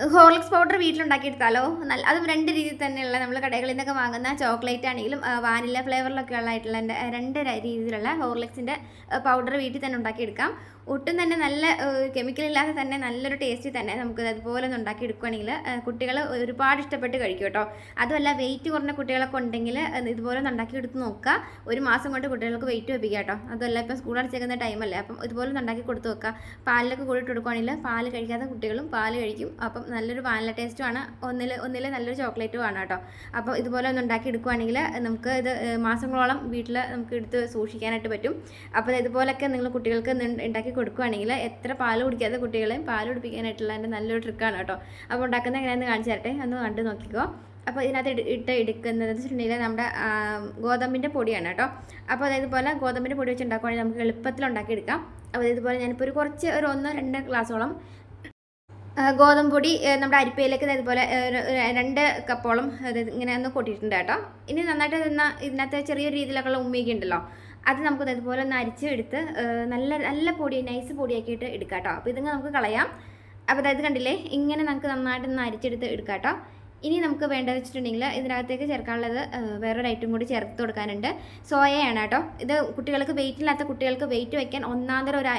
Horlicks powder വീട്ടിലുണ്ടാക്കിയെടുത്താലോ? നല്ല അതും രണ്ട് രീതിയിൽ തന്നെയുള്ള നമ്മൾ കടകളിൽ നിന്നൊക്കെ വാങ്ങുന്ന ചോക്ലേറ്റ് ആണെങ്കിലും വാനില ഫ്ലേവറിലൊക്കെ ഉള്ളതായിട്ടുള്ള രണ്ട് രീതിയിലുള്ള ഹോർലിക്സിന്റെ പൗഡർ വീട്ടിൽ തന്നെ ഉണ്ടാക്കിയെടുക്കാം. ഒട്ടും തന്നെ നല്ല കെമിക്കൽ ഇല്ലാതെ തന്നെ നല്ലൊരു ടേസ്റ്റ് തന്നെ നമുക്ക് അതുപോലെ ഒന്ന് ഉണ്ടാക്കി എടുക്കുകയാണെങ്കിൽ കുട്ടികൾ ഒരുപാട് ഇഷ്ടപ്പെട്ട് കഴിക്കും കേട്ടോ. അതുമല്ല വെയിറ്റ് കുറഞ്ഞ കുട്ടികളൊക്കെ ഉണ്ടെങ്കിൽ ഇതുപോലെ ഒന്ന് ഉണ്ടാക്കി എടുത്ത് നോക്കുക. ഒരു മാസം കൊണ്ട് കുട്ടികൾക്ക് വെയിറ്റ് വെപ്പിക്കുക കേട്ടോ. അതുമല്ല ഇപ്പം സ്കൂൾ അടച്ചേക്കുന്ന ടൈമല്ലേ അപ്പം ഇതുപോലെ ഒന്ന് ഉണ്ടാക്കി കൊടുത്ത് നോക്കുക. പാലിലൊക്കെ കൂടിയിട്ട് കൊടുക്കുകയാണെങ്കിൽ പാൽ കഴിക്കാത്ത കുട്ടികളും പാൽ കഴിക്കും. അപ്പം നല്ലൊരു വാനില ടേസ്റ്റുമാണ് ഒന്നിൽ ഒന്നിൽ നല്ലൊരു ചോക്ലേറ്റും ആണ് കേട്ടോ. അപ്പോൾ ഇതുപോലെ ഒന്ന് ഉണ്ടാക്കി എടുക്കുകയാണെങ്കിൽ നമുക്ക് ഇത് മാസങ്ങളോളം വീട്ടിൽ നമുക്ക് എടുത്ത് സൂക്ഷിക്കാനായിട്ട് പറ്റും. അപ്പോൾ ഇതുപോലൊക്കെ നിങ്ങൾ കുട്ടികൾക്ക് നി- ഉണ്ടാക്കി കൊടുക്കുകയാണെങ്കിൽ എത്ര പാൽ കുടിക്കാത്ത കുട്ടികളെയും പാൽ കുടിപ്പിക്കാനായിട്ടുള്ള എന്റെ നല്ലൊരു ട്രിക്കാണ് കേട്ടോ. അപ്പോൾ ഉണ്ടാക്കുന്ന എങ്ങനെയാണെന്ന് കാണിച്ചു തരട്ടെ? ഒന്ന് കണ്ട് നോക്കിക്കോ. അപ്പോൾ ഇതിനകത്ത് ഇട് ഇട്ട് എടുക്കുന്നത് വെച്ചിട്ടുണ്ടെങ്കിൽ നമ്മുടെ ഗോതമ്പിന്റെ പൊടിയാണ് കേട്ടോ. അപ്പോൾ അതായത് പോലെ ഗോതമ്പിന്റെ പൊടി വെച്ച് ഉണ്ടാക്കുകയാണെങ്കിൽ നമുക്ക് എളുപ്പത്തിൽ ഉണ്ടാക്കിയെടുക്കാം. അപ്പോൾ ഇതുപോലെ ഞാനിപ്പോൾ ഒരു കുറച്ച് ഒരു ഒന്നോ രണ്ടോ ഗ്ലാസോളം ഗോതമ്പൊടി ഗോതമ്പ് പൊടി നമ്മുടെ അരിപ്പയിലേക്ക് അതേപോലെ രണ്ട് കപ്പോളം ഇങ്ങനെ ഒന്ന് കൊട്ടിയിട്ടുണ്ട് കേട്ടോ. ഇനി നന്നായിട്ട് ഇതിന ഇതിനകത്ത് ചെറിയ രീതിയിലൊക്കെയുള്ള ഉമ്മിയൊക്കെ ഉണ്ടല്ലോ. അത് നമുക്ക് ഇതുപോലെ ഒന്ന് അരിച്ച് എടുത്ത് നല്ല നല്ല പൊടി നൈസ് പൊടിയാക്കിയിട്ട് എടുക്കാം കേട്ടോ അപ്പോൾ ഇതങ്ങ് നമുക്ക് കളയാം. അപ്പോൾ അതായത് കണ്ടില്ലേ? ഇങ്ങനെ നമുക്ക് നന്നായിട്ട് ഒന്ന് അരിച്ചെടുത്ത് എടുക്കാം കേട്ടോ ഇനി നമുക്ക് വേണ്ടതെന്ന് വെച്ചിട്ടുണ്ടെങ്കിൽ ഇതിനകത്തേക്ക് ചേർക്കാനുള്ളത് വേറൊരു ഐറ്റം കൂടി ചേർത്ത് കൊടുക്കാനുണ്ട്. സോയയാണ് കേട്ടോ. ഇത് കുട്ടികൾക്ക് വെയിറ്റ് ഇല്ലാത്ത കുട്ടികൾക്ക് വെയിറ്റ് വയ്ക്കാൻ ഒന്നാന്തരം ഒരു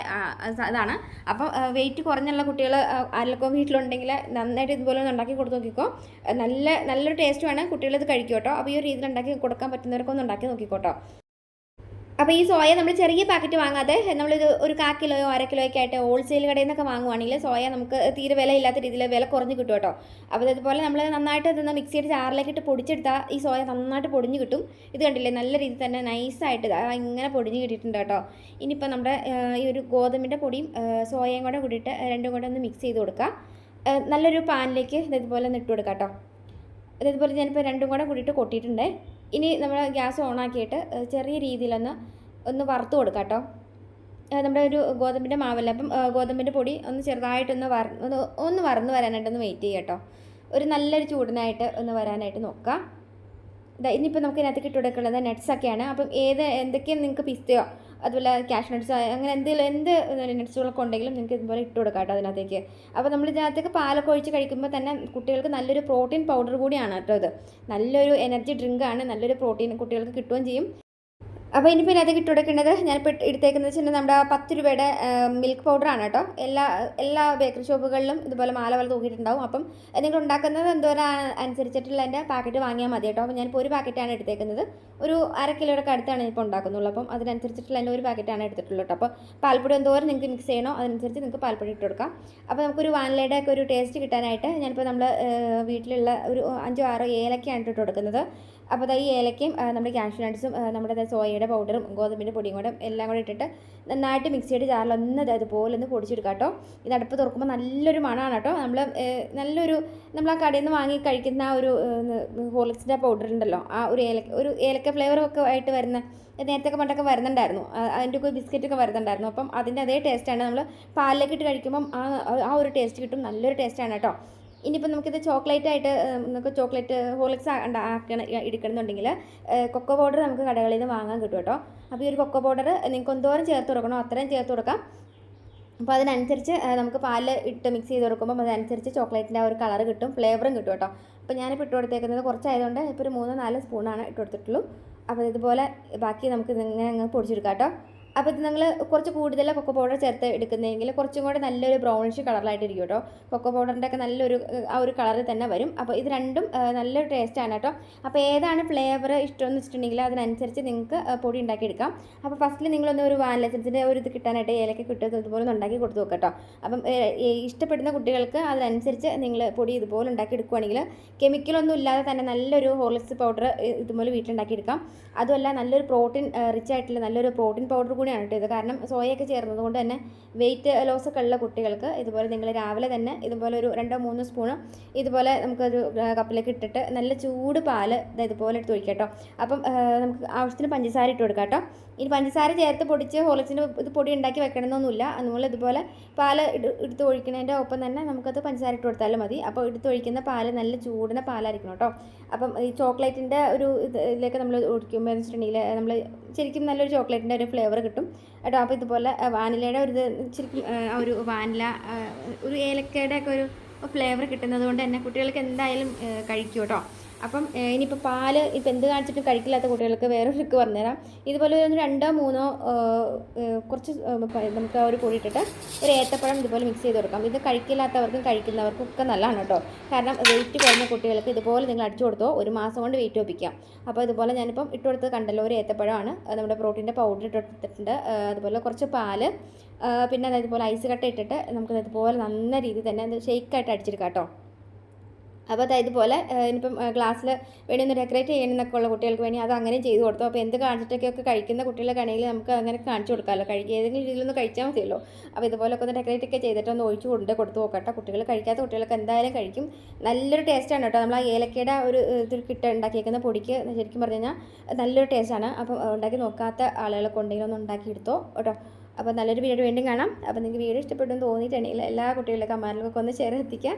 ഇതാണ്. അപ്പോൾ വെയിറ്റ് കുറഞ്ഞുള്ള കുട്ടികൾ ആരെല്ലാം വീട്ടിലുണ്ടെങ്കിൽ നന്നായിട്ട് ഇതുപോലെ ഒന്ന് ഉണ്ടാക്കി കൊടുത്ത് നോക്കിക്കോ. നല്ല നല്ലൊരു ടേസ്റ്റ് വേണം കുട്ടികൾ ഇത് കഴിക്കും കേട്ടോ അപ്പോൾ ഈ ഒരു രീതിയിൽ ഉണ്ടാക്കി കൊടുക്കാൻ പറ്റുന്നവർക്കൊന്ന് ഉണ്ടാക്കി നോക്കിക്കോട്ടോ. അപ്പോൾ ഈ സോയ നമ്മൾ ചെറിയ പാക്കറ്റ് വാങ്ങാതെ നമ്മളിത് ഒരു കാ കിലോയോ അര കിലോയൊക്കെ ആയിട്ട് ഹോൾസെയിൽ കടയിൽ നിന്നൊക്കെ വാങ്ങുവാണെങ്കിൽ സോയ നമുക്ക് തീരെ വില ഇല്ലാത്ത രീതിയിൽ വില കുറഞ്ഞ് കിട്ടും കേട്ടോ. അപ്പോൾ ഇതുപോലെ നമ്മൾ നന്നായിട്ട് ഇതൊന്ന് മിക്സിയുടെ ചാറിലേക്ക് ഇട്ട് പൊടിച്ചെടുത്താൽ ഈ സോയ നന്നായിട്ട് പൊടിഞ്ഞ് കിട്ടും. ഇത് കണ്ടില്ലേ? നല്ല രീതിയിൽ തന്നെ നൈസായിട്ട് ഇങ്ങനെ പൊടിഞ്ഞ് കിട്ടിയിട്ടുണ്ട് കേട്ടോ. ഇനിയിപ്പോൾ നമ്മുടെ ഈ ഒരു ഗോതമ്പിന്റെ പൊടിയും സോയയും കൂടെ കൂടിയിട്ട് രണ്ടും കൂടെ ഒന്ന് മിക്സ് ചെയ്ത് കൊടുക്കുക നല്ലൊരു പാനിലേക്ക് ഇതുപോലെ ഒന്ന് ഇട്ട് കൊടുക്കാം കേട്ടോ. അതേപോലെ ഞാനിപ്പോൾ രണ്ടും കൂടെ കൂടിയിട്ട് കൊട്ടിയിട്ടുണ്ട്. ഇനി നമ്മൾ ഗ്യാസ് ഓണാക്കിയിട്ട് ചെറിയ രീതിയിലൊന്ന് ഒന്ന് വറുത്ത് കൊടുക്കാം കേട്ടോ നമ്മുടെ ഒരു ഗോതമ്പിന്റെ മാവല്ല അപ്പം ഗോതമ്പിന്റെ പൊടി ഒന്ന് ചെറുതായിട്ടൊന്ന് വറ ഒന്ന് ഒന്ന് വറന്ന് വരാനായിട്ടൊന്ന് വെയിറ്റ് ചെയ്യുക കേട്ടോ. ഒരു നല്ലൊരു ചൂടിനായിട്ട് ഒന്ന് വരാനായിട്ട് നോക്കുക ഇതാ ഇനിയിപ്പോൾ നമുക്ക് ഇതിനകത്ത് ഇട്ട് കൊടുക്കുന്നത് nuts ഒക്കെയാണ്. അപ്പം ഏത് എന്തൊക്കെയാണ് നിങ്ങൾക്ക് പിസ്തയോ അതുപോലെ ക്യാഷ് നട്ട്സ് അങ്ങനെ എന്തെങ്കിലും എന്ത് നട്ട്സുകളൊക്കെ ഉണ്ടെങ്കിലും നിങ്ങൾക്ക് ഇതുപോലെ ഇട്ട് കൊടുക്കാം കേട്ടോ അതിനകത്തേക്ക്. അപ്പോൾ നമ്മൾ ഇതിനകത്തേക്ക് പാലൊക്കെ ഒഴിച്ച് കഴിക്കുമ്പോൾ തന്നെ കുട്ടികൾക്ക് നല്ലൊരു പ്രോട്ടീൻ പൗഡർ കൂടിയാണ് കേട്ടോ ഇത്. നല്ലൊരു എനർജി ഡ്രിങ്കാണ് നല്ലൊരു പ്രോട്ടീൻ കുട്ടികൾക്ക് കിട്ടുകയും ചെയ്യും. അപ്പോൾ ഇനി പിന്നെ അത് കിട്ടുകൊടുക്കേണ്ടത് ഞാനിപ്പോൾ എടുത്തേക്കുന്നത് വെച്ചിട്ടുണ്ടെങ്കിൽ നമ്മുടെ പത്ത് രൂപയുടെ മിൽക്ക് പൗഡറാണ് കേട്ടോ. എല്ലാ എല്ലാ ബേക്കറി ഷോപ്പുകളിലും ഇതുപോലെ മാല പോലെ തൂക്കിയിട്ടുണ്ടാവും. അപ്പം നിങ്ങൾ ഉണ്ടാക്കുന്നത് എന്തോരം അനുസരിച്ചിട്ടുള്ള എന്റെ പാക്കറ്റ് വാങ്ങിയാൽ മതി കേട്ടോ. അപ്പോൾ ഞാനിപ്പോൾ ഒരു പാക്കറ്റാണ് എടുത്തേക്കുന്നത്. ഒരു അര കിലോയുടെ അടുത്താണ് ഇപ്പോൾ ഉണ്ടാക്കുന്നുള്ളൂ. അപ്പം അതിനനുസരിച്ചിട്ടുള്ള എന്റെ ഒരു പാക്കറ്റാണ് എടുത്തിട്ടുള്ളൂ കേട്ടോ. അപ്പോൾ പാൽപ്പൊടി എന്തോരം നിങ്ങൾക്ക് മിക്സ് ചെയ്യണോ അതനുസരിച്ച് നിങ്ങൾക്ക് പാൽപ്പൊടി ഇട്ട് കൊടുക്കാം. അപ്പോൾ നമുക്കൊരു വാനിലയുടെ ഒക്കെ ഒരു ടേസ്റ്റ് കിട്ടാനായിട്ട് ഞാനിപ്പോൾ നമ്മൾ വീട്ടിലുള്ള ഒരു അഞ്ചോ ആറോ ഏലക്കയാണ് ഇട്ട് കൊടുക്കുന്നത്. അപ്പോൾ ഈ ഏലക്കയും നമ്മുടെ കാഷ്യൂ നട്ട്സും നമ്മുടെ ദാ സോയയുടെ പൗഡറും ഗോതമ്പിന്റെ പൊടിയും കൂടെ എല്ലാം കൂടെ ഇട്ടിട്ട് നന്നായിട്ട് മിക്സിയുടെ ദാ ഇതുപോലെ ഒന്ന് പൊടിച്ചെടുക്കാം കേട്ടോ. ഇത് അടുപ്പ് തുറക്കുമ്പോൾ നല്ലൊരു മണമാണ് കേട്ടോ. നമ്മൾ നല്ലൊരു നമ്മൾ ആ കടയിൽ നിന്ന് വാങ്ങി കഴിക്കുന്ന ആ ഒരു ഹോർലിക്സിന്റെ പൗഡർ ഉണ്ടല്ലോ. ആ ഒരു ഏലക്ക ഒരു ഏലക്ക ഫ്ലേവറൊക്കെ ആയിട്ട് വരുന്ന നേരത്തെ പണ്ടൊക്കെ വരുന്നുണ്ടായിരുന്നു. അതിന്റെ ഒക്കെ ബിസ്ക്കറ്റ് ഒക്കെ വരുന്നുണ്ടായിരുന്നു. അപ്പം അതിന്റെ അതേ ടേസ്റ്റാണ് നമ്മൾ പാലിലേക്ക് ഇട്ട് കഴിക്കുമ്പം ആ ആ ഒരു ടേസ്റ്റ് കിട്ടും. നല്ലൊരു ടേസ്റ്റാണ് കേട്ടോ. ഇനിയിപ്പോൾ നമുക്കിത് ചോക്ലേറ്റ് ആയിട്ട് നമുക്ക് ചോക്ലേറ്റ് ഹോളിക്സ് ആക്കണ എടുക്കണമെന്നുണ്ടെങ്കിൽ കൊക്കോ പൗഡർ നമുക്ക് കടകളിൽ നിന്ന് വാങ്ങാൻ കിട്ടും കേട്ടോ. അപ്പോൾ ഈ ഒരു കൊക്കോ പൗഡർ നിങ്ങൾക്ക് എന്തോരം ചേർത്ത് കൊടുക്കണോ അത്രയും ചേർത്ത് കൊടുക്കാം. അപ്പോൾ അതിനനുസരിച്ച് നമുക്ക് പാൽ ഇട്ട് മിക്സ് ചെയ്ത് കൊടുക്കുമ്പോൾ അതനുസരിച്ച് ചോക്ലേറ്റിന്റെ ആ ഒരു കളർ കിട്ടും ഫ്ലേവറും കിട്ടും കേട്ടോ. അപ്പോൾ ഞാനിപ്പോൾ ഇട്ട് കൊടുത്തേക്കുന്നത് കുറച്ചായതുകൊണ്ട് ഇപ്പോൾ ഒരു മൂന്നോ നാല് സ്പൂണാണ് ഇട്ട് കൊടുത്തിട്ടുള്ളൂ. അപ്പോൾ ഇതുപോലെ ബാക്കി നമുക്ക് ഇങ്ങനെ അങ്ങ് പൊടിച്ചെടുക്കാം കേട്ടോ. അപ്പോൾ ഇത് നിങ്ങൾ കുറച്ച് കൂടുതൽ കൊക്കോ പൗഡർ ചേർത്ത് എടുക്കുന്നതെങ്കിൽ കുറച്ചും കൂടെ നല്ലൊരു ബ്രൗണിഷ് കളറിലായിട്ട് ഇരിക്കും കേട്ടോ കൊക്കോ പൗഡറിന്റെ ഒക്കെ നല്ലൊരു ആ ഒരു കളറിൽ തന്നെ വരും. അപ്പോൾ ഇത് രണ്ടും നല്ലൊരു ടേസ്റ്റാണ് കേട്ടോ അപ്പോൾ ഏതാണ് ഫ്ലേവർ ഇഷ്ടമെന്ന് വെച്ചിട്ടുണ്ടെങ്കിൽ അതിനനുസരിച്ച് നിങ്ങൾക്ക് പൊടി ഉണ്ടാക്കിയെടുക്കാം. അപ്പോൾ ഫസ്റ്റിൽ നിങ്ങളൊന്ന് ഒരു വാനില ഒരു ഇത് കിട്ടാനായിട്ട് ഏലക്ക കിട്ടുന്നത് ഇതുപോലെ ഉണ്ടാക്കി കൊടുത്ത് നോക്കാം കേട്ടോ അപ്പം ഇഷ്ടപ്പെടുന്ന കുട്ടികൾക്ക് അതിനനുസരിച്ച് നിങ്ങൾ പൊടി ഇതുപോലെ ഉണ്ടാക്കി എടുക്കുകയാണെങ്കിൽ കെമിക്കലൊന്നും ഇല്ലാതെ തന്നെ നല്ലൊരു ഹോർലിക്സ് പൗഡർ ഇതുപോലെ വീട്ടിലുണ്ടാക്കിയെടുക്കാം അതുമല്ല നല്ലൊരു പ്രോട്ടീൻ റിച്ച് ആയിട്ടുള്ള നല്ലൊരു പ്രോട്ടീൻ പൗഡർ കൂടിയാണ് കേട്ടോ ഇത്. കാരണം സോയയൊക്കെ ചേർന്നത് കൊണ്ട് തന്നെ വെയിറ്റ് ലോസ് ഒക്കെ ഉള്ള കുട്ടികൾക്ക് ഇതുപോലെ നിങ്ങൾ രാവിലെ തന്നെ ഇതുപോലെ ഒരു രണ്ടോ മൂന്നോ സ്പൂണ് ഇതുപോലെ നമുക്കൊരു കപ്പിലേക്ക് ഇട്ടിട്ട് നല്ല ചൂട് പാൽ ഇതുപോലെ എടുത്ത് ഒഴിക്കാം കേട്ടോ അപ്പം നമുക്ക് ആവശ്യത്തിന് പഞ്ചസാര ഇട്ട് കൊടുക്കാം കേട്ടോ ഇനി പഞ്ചസാര ചേർത്ത് പൊടിച്ച് ഹോളിച്ചിന് ഇത് പൊടി ഉണ്ടാക്കി വെക്കണമെന്നൊന്നുമില്ല. അതുപോലെ ഇതുപോലെ പാൽ എടുത്ത് ഒഴിക്കുന്നതിന്റെ ഒപ്പം തന്നെ നമുക്കത് പഞ്ചസാര ഇട്ട് കൊടുത്താലും മതി. അപ്പോൾ എടുത്ത് ഒഴിക്കുന്ന പാൽ നല്ല ചൂടിന പാലായിരിക്കണം കേട്ടോ അപ്പം ഈ ചോക്ലേറ്റിന്റെ ഒരു ഇതിലേക്ക് നമ്മൾ ഒഴിക്കുമ്പോൾ വെച്ചിട്ടുണ്ടെങ്കിൽ നമ്മൾ ശരിക്കും നല്ലൊരു ചോക്ലേറ്റിന്റെ ഒരു ഫ്ലേവർ കിട്ടും. കേട്ടോ അപ്പോൾ ഇതുപോലെ വാനിലയുടെ ഒരു ശരിക്കും ഒരു വാനില ഒരു ഏലക്കയുടെ ഒക്കെ ഒരു ഫ്ലേവർ കിട്ടുന്നത് കൊണ്ട് തന്നെ കുട്ടികൾക്ക് എന്തായാലും കഴിക്കും കേട്ടോ. അപ്പം ഇനിയിപ്പോൾ പാൽ ഇപ്പം എന്ത് കാണിച്ചിട്ടും കഴിക്കില്ലാത്ത കുട്ടികൾക്ക് വേറൊരു ട്രിക്ക് പറഞ്ഞുതരാം. ഇതുപോലെ ഒരു രണ്ടോ മൂന്നോ കുറച്ച് നമുക്ക് ഒരു പൊടി ഇട്ടിട്ട് ഒരു ഏത്തപ്പഴം ഇതുപോലെ മിക്സ് ചെയ്ത് കൊടുക്കാം. ഇത് കഴിക്കില്ലാത്തവർക്കും കഴിക്കുന്നവർക്കും ഒക്കെ നല്ലതാണ് കേട്ടോ. കാരണം വെയിറ്റ് കുറഞ്ഞ കുട്ടികൾക്ക് ഇതുപോലെ നിങ്ങൾ അടിച്ചു കൊടുത്തോ ഒരു മാസം കൊണ്ട് വെയിറ്റ് ഒപ്പിക്കാം അപ്പോൾ ഇതുപോലെ ഞാനിപ്പം ഇട്ട് കൊടുത്തത് കണ്ടല്ലോ ഒരു ഏത്തപ്പഴമാണ്. നമ്മുടെ പ്രോട്ടീന്റെ പൗഡർ ഇട്ട് അതുപോലെ കുറച്ച് പാൽ. പിന്നെ അതായത് ഇതുപോലെ ഐസ് കട്ട ഇട്ടിട്ട് നമുക്ക് ഇതുപോലെ നല്ല രീതിയിൽ തന്നെ ഷെയ്ക്കായിട്ട് അടിച്ചെടുക്കാം കേട്ടോ. അപ്പോൾ അതായത് ഇതുപോലെ ഇനിയിപ്പം ഗ്ലാസ്സിൽ വേണ്ടി ഒന്ന് ഡെക്കറേറ്റ് ചെയ്യണമെന്നൊക്കെ ഉള്ള കുട്ടികൾക്ക് വേണ്ടി അത് അങ്ങനെ ചെയ്ത് കൊടുത്തു. അപ്പോൾ എന്ത് കാണിച്ചിട്ടൊക്കെ കഴിക്കുന്ന കുട്ടികളൊക്കെയാണെങ്കിൽ നമുക്ക് അങ്ങനെ കാണിച്ചു കൊടുക്കാമല്ലോ. കഴിക്കുക ഏതെങ്കിലും രീതിയിലൊന്ന് കഴിച്ചാൽ മതിയല്ലോ. അപ്പോൾ ഇതുപോലൊക്കെ ഒന്ന് ഡെക്കറേറ്റ് ഒക്കെ ചെയ്തിട്ട് ഒന്ന് ഒഴിച്ചു കൊണ്ട് കൊടുത്തു നോക്കട്ടെ. കുട്ടികൾ കഴിക്കാത്ത കുട്ടികൾക്ക് എന്തായാലും കഴിക്കും. നല്ലൊരു ടേസ്റ്റാണ് കേട്ടോ. നമ്മൾ ആ ഏലക്കയുടെ ഒരു ഇതിൽ കിട്ട ഉണ്ടാക്കിയേക്കുന്ന പൊടിക്ക് ശരിക്കും പറഞ്ഞു കഴിഞ്ഞാൽ നല്ലൊരു ടേസ്റ്റാണ് അപ്പം ഉണ്ടാക്കി നോക്കാത്ത ആളുകളൊക്കെ ഉണ്ടെങ്കിൽ ഒന്ന് ഉണ്ടാക്കി എടുത്തോ കേട്ടോ. അപ്പോൾ നല്ലൊരു വീഡിയോ വീണ്ടും കാണാം. അപ്പോൾ നിങ്ങൾക്ക് വീഡിയോ ഇഷ്ടപ്പെട്ടെന്ന് തോന്നിയിട്ടുണ്ടെങ്കിൽ എല്ലാ കുട്ടികളുടെ കമാൻഡിലൊക്കെ ഒന്ന് ഷെയർ എത്തിക്കുക.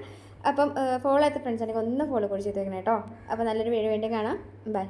അപ്പം ഫോളോ ചെയ്ത ഫ്രണ്ട്സ് ആണെങ്കിൽ ഒന്ന് ഫോളോ കൂടി ചെയ്തേക്കണം കേട്ടോ. അപ്പോൾ നല്ലൊരു വീഡിയോ വീണ്ടും കാണാം. ബൈ